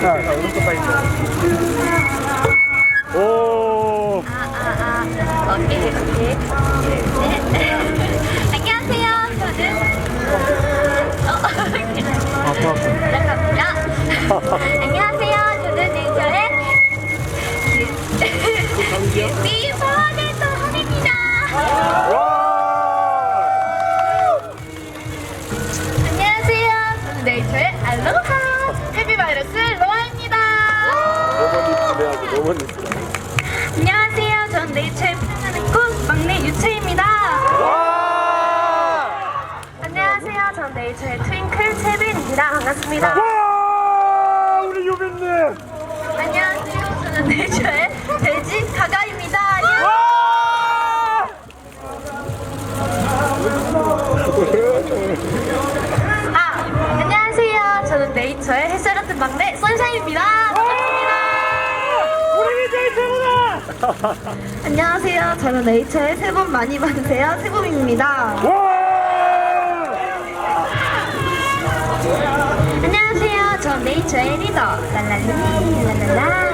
자, 오른쪽 사이드. 오. 아, 아, 오케이, 오케이. 네. 안녕하세요. 저는. 어. 잠 반갑습니다. 와! 우리 유빈님! 안녕하세요. 저는 네이처의 돼지 가가입니다. 안녕. 와! 아, 안녕하세요. 저는 네이처의 햇살 같은 막내 선샤인입니다. 반갑습니다. 우리 제일 최고다! 안녕하세요. 저는 네이처의 새복 많이 받으세요. 세봄입니다. 와! 안녕하세요. 전 네이처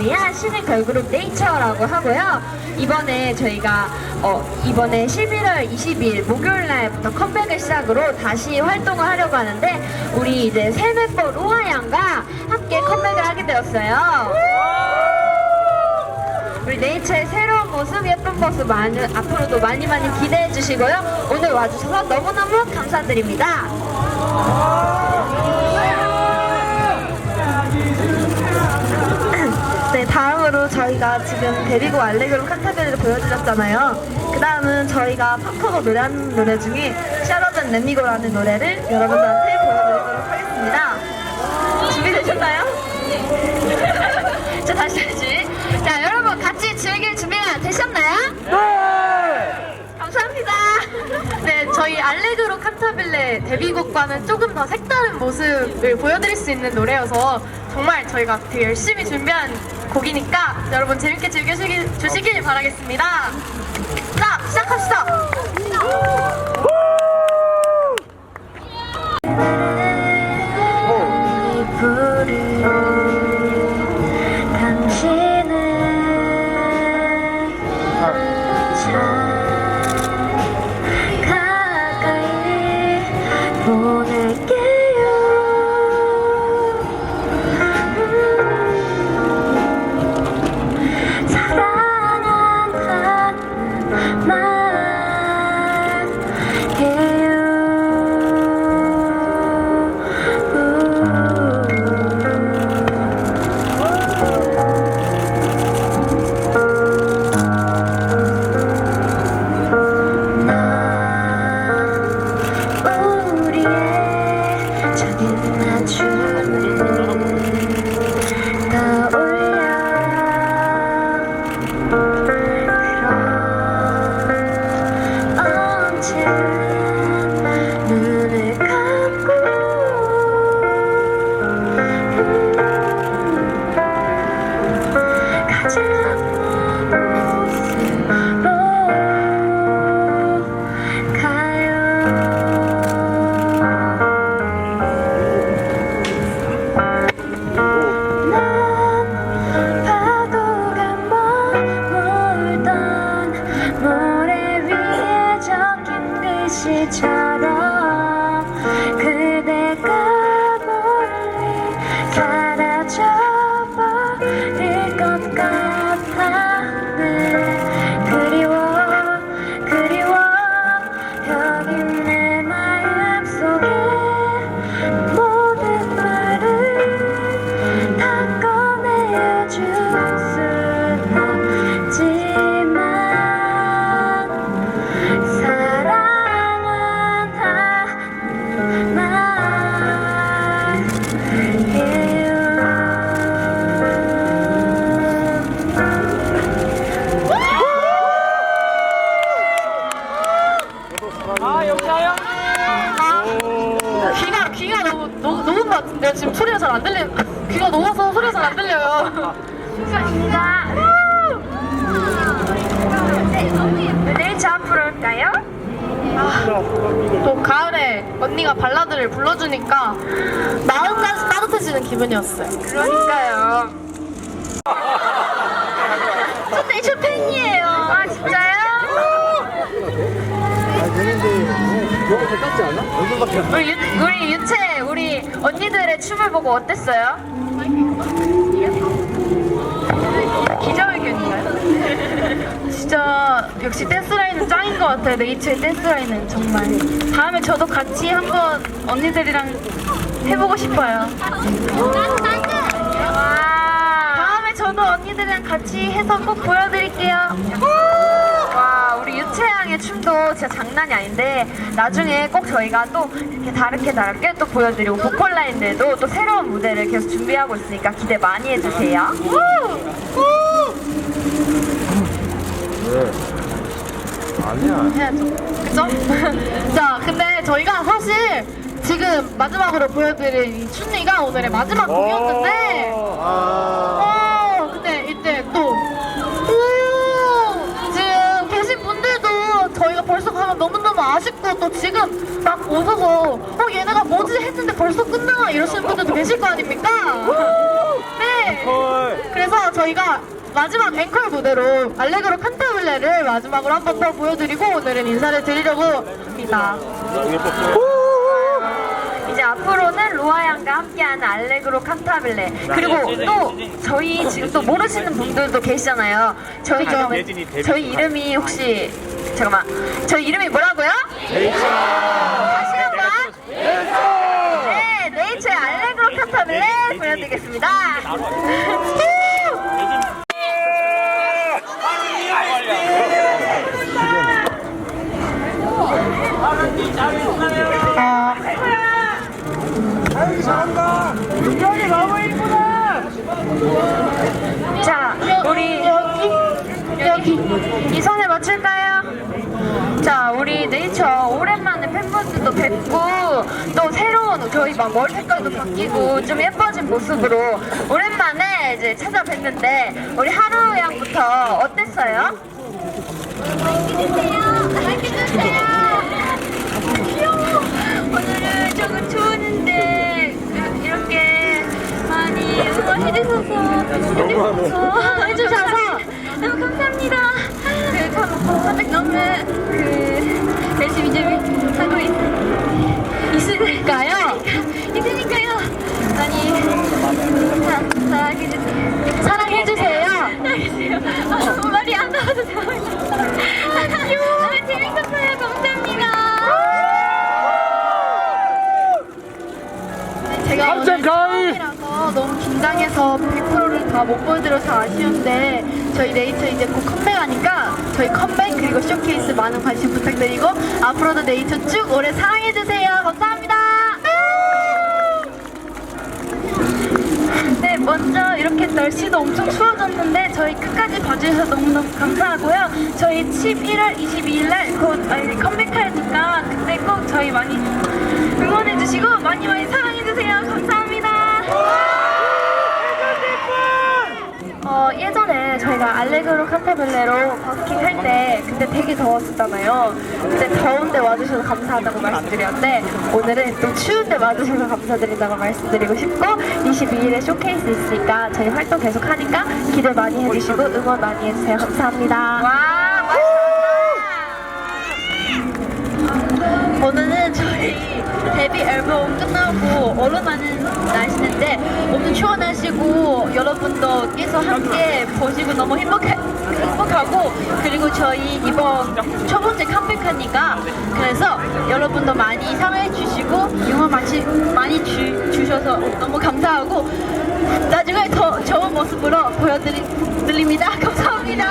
8월에 데뷔한 신인 걸그룹 네이처라고 하고요. 이번에 저희가 어, 이번에 11월 20일 목요일 날부터 컴백을 시작으로 다시 활동을 하려고 하는데 우리 이제 새 멤버 로아 양과 함께 컴백을 하게 되었어요. 우리 네이처의 새로운 모습, 예쁜 모습 많이, 앞으로도 많이 많이 기대해 주시고요. 오늘 와주셔서 너무너무 감사드립니다. 네, 다음으로 저희가 지금 데리고 알레그로 칸타베리를 보여드렸잖아요. 그 다음은 저희가 팝커로 노래하는 노래 중에 샤러든 레미고라는 노래를 여러분들한테 보여드리도록 하겠습니다. 준비되셨나요? 자, 다시 다시. 자, 여러분 같이 즐길 준비가 되셨나요? 네! 감사합니다. 네, 저희 알레그로 칸타빌레 데뷔곡과는 조금 더 색다른 모습을 보여드릴 수 있는 노래여서 정말 저희가 되게 열심히 준비한 곡이니까 여러분 재밌게 즐겨주시길 바라겠습니다. 자, 시작합시다. 귀가 녹아서 소리가 잘 안 들려요. 감사합니다. 네이처 앞으로 올까요? 또 가을에 언니가 발라드를 불러주니까 마음까지 따뜻해지는 기분이었어요. 그러니까요. 저 네이처 팬이에요. 아 진짜요? 우리, 유, 우리 유채 우리 언니들의 춤을 보고 어땠어요? 기자회견인가요? 진짜 역시 댄스라인은 짱인 것 같아요. 네이처의 댄스라인은 정말. 다음에 저도 같이 한번 언니들이랑 해보고 싶어요. 와, 다음에 저도 언니들이랑 같이 해서 꼭 보여드릴게요. 와 춤도 진짜 장난이 아닌데 나중에 꼭 저희가 또 이렇게 다르게 다르게 또 보여드리고 보컬 라인들도 또 새로운 무대를 계속 준비하고 있으니까 기대 많이 해주세요. 아니야. 해야죠. 그죠? 자, 근데 저희가 사실 지금 마지막으로 보여드릴 이 춘리가 오늘의 마지막 곡이었는데, 아. 어, 너무너무 아쉽고 또 지금 막 오셔서, 어, 얘네가 뭐지 했는데 벌써 끝나? 이러시는 분들도 계실 거 아닙니까? 네. 헐. 그래서 저희가 마지막 앵콜 무대로 알레그로 칸타블레를 마지막으로 한 번 더 보여드리고 오늘은 인사를 드리려고 합니다. 이제 앞으로는 로아 양과 함께하는 알레그로 칸타빌레 그리고 또 저희 지금 또 모르시는 분들도 계시잖아요. 저희 그죠. 저희 이름이 혹시 잠깐만 저희 이름이 뭐라고요? 다시 한 번 네 네이처의 알레그로 칸타빌레 보여드리겠습니다. 여기 너무 이쁘다. 자 우리 여기 이 손에 맞출까요? 자 우리 네이처 오랜만에 팬분들도 뵙고 또 새로운 저희 막 머리 색깔도 바뀌고 좀 예뻐진 모습으로 오랜만에 이제 찾아뵀는데 우리 하루 양부터 어땠어요? 귀여워. 오늘은 조금 추웠는데 이렇게 많이 응원해주셔서 해주셔서 해주셔서 너무 감사합니다. 그 참, 다들 너무 있, 있으니까요. 사, 사랑해주세요. 아, 말이 안 나와서 죄송합니다. 너무 재밌었어요. 감사합니다. 제가 오늘! 처음이라서 너무 긴장해서 100%를 다 못 보여드려서 아쉬운데 저희 네이처 이제 곧 하니까 저희 컴백 그리고 쇼케이스 많은 관심 부탁드리고 앞으로도 네이처 쭉 오래 사랑해주세요. 감사합니다. 네, 먼저 이렇게 날씨도 엄청 추워졌는데 저희 끝까지 봐주셔서 너무너무 감사하고요. 저희 11월 22일 날곧 컴백하니까 그때 꼭 저희 많이 응원해주시고 많이 많이 사랑해주세요. 감사합니다. 어, 예전에 알레그로 칸타벨레로 버스킹 할 때 그때 되게 더웠었잖아요. 근데 더운데 와주셔서 감사하다고 말씀드렸는데 오늘은 또 추운데 와주셔서 감사드린다고 말씀드리고 싶고 22일에 쇼케이스 있으니까 저희 활동 계속 하니까 기대 많이 해주시고 응원 많이 해주세요. 감사합니다. 와, 오늘은 저희 데뷔 앨범 끝나고 오랜만에 날씨인데 엄청 추운 날씨고 여러분도 계속 함께 보시고 너무 행복해, 행복하고 그리고 저희 이번 첫 번째 컴백하니까 그래서 여러분도 많이 사랑해 주시고 응원 많이, 많이 주, 주셔서 너무 감사하고 나중에 더 좋은 모습으로 보여드립니다. 감사합니다.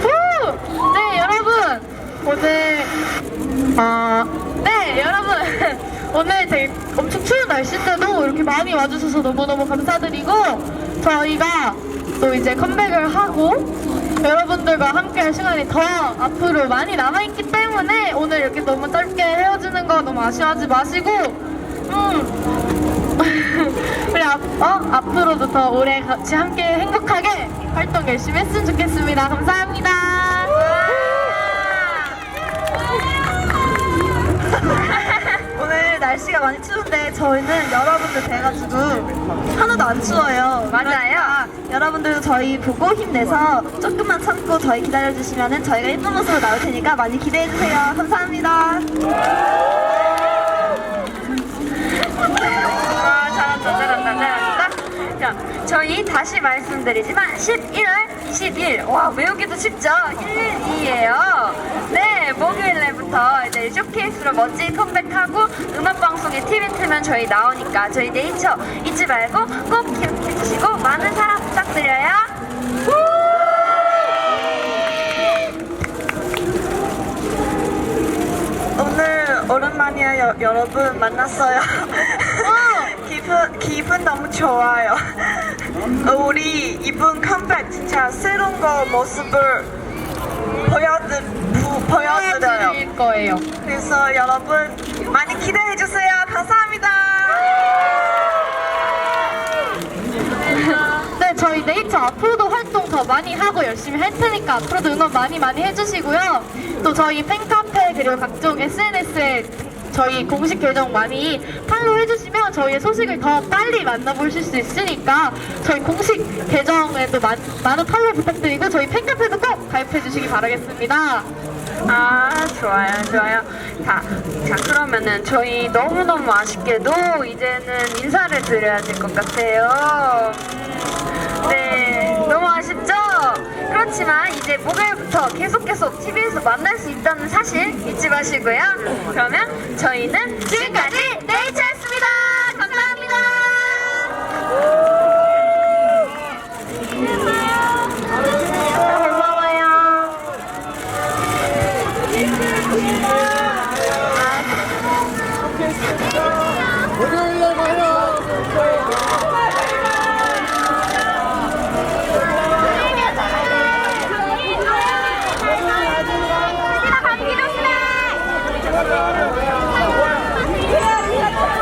후! 네 여러분 오늘 아, 네 여러분 오늘 되게 엄청 추운 날씨인데도 이렇게 많이 와주셔서 너무너무 감사드리고 저희가 또 이제 컴백을 하고 여러분들과 함께 할 시간이 더 앞으로 많이 남아있기 때문에 오늘 이렇게 너무 짧게 헤어지는 거 너무 아쉬워하지 마시고 음 우리 앞, 어? 앞으로도 더 오래 같이 함께 행복하게 활동 열심히 했으면 좋겠습니다. 감사합니다. 오늘 날씨가 많이 추운데 저희는 여러분들 뵈가지고 하나도 안 추워요. 맞아요. 여러분들도 저희 보고 힘내서 조금만 참고 저희 기다려주시면 저희가 예쁜 모습으로 나올 테니까 많이 기대해주세요. 감사합니다. 아, 잘한다, 잘한다, 잘한다. 자, 저희 다시 말씀드리지만 11월 20일, 와 외우기도 쉽죠? 112예요. 네, 목요일날부터 이제 쇼케이스로 멋진 컴백하고 음악 방송에 TV 틀면 저희 나오니까 저희 네이처 잊지 말고 꼭 기억해 주시고 많은 사랑 부탁드려요. 오늘 오랜만이에요, 여러분 만났어요. 기분 기분 너무 좋아요. 우리 이분 컴백 진짜 새로운 거 모습을 보여드 부- 보여드려요. 보여드릴 거예요. 그래서 여러분 많이 기대해 주세요. 감사합니다. 네, 저희 네이처 앞으로도 활동 더 많이 하고 열심히 할 테니까 앞으로도 응원 많이 많이 해주시고요. 또 저희 팬카페 그리고 각종 SNS에 저희 공식 계정 많이 팔로우 해주시면 저희의 소식을 더 빨리 만나보실 수 있으니까 저희 공식 계정에도 많, 많은 팔로우 부탁드리고 저희 팬카페도 꼭 가입해 주시기 바라겠습니다. 아 좋아요 좋아요. 자, 자 그러면은 저희 너무너무 아쉽게도 이제는 인사를 드려야 될 것 같아요. 음, 네 너무 아쉽죠? 그렇지만 이제 목요일부터 계속 계속 TV에서 만날 수 있다는 사실 잊지 마시고요. 그러면 저희는 지금까지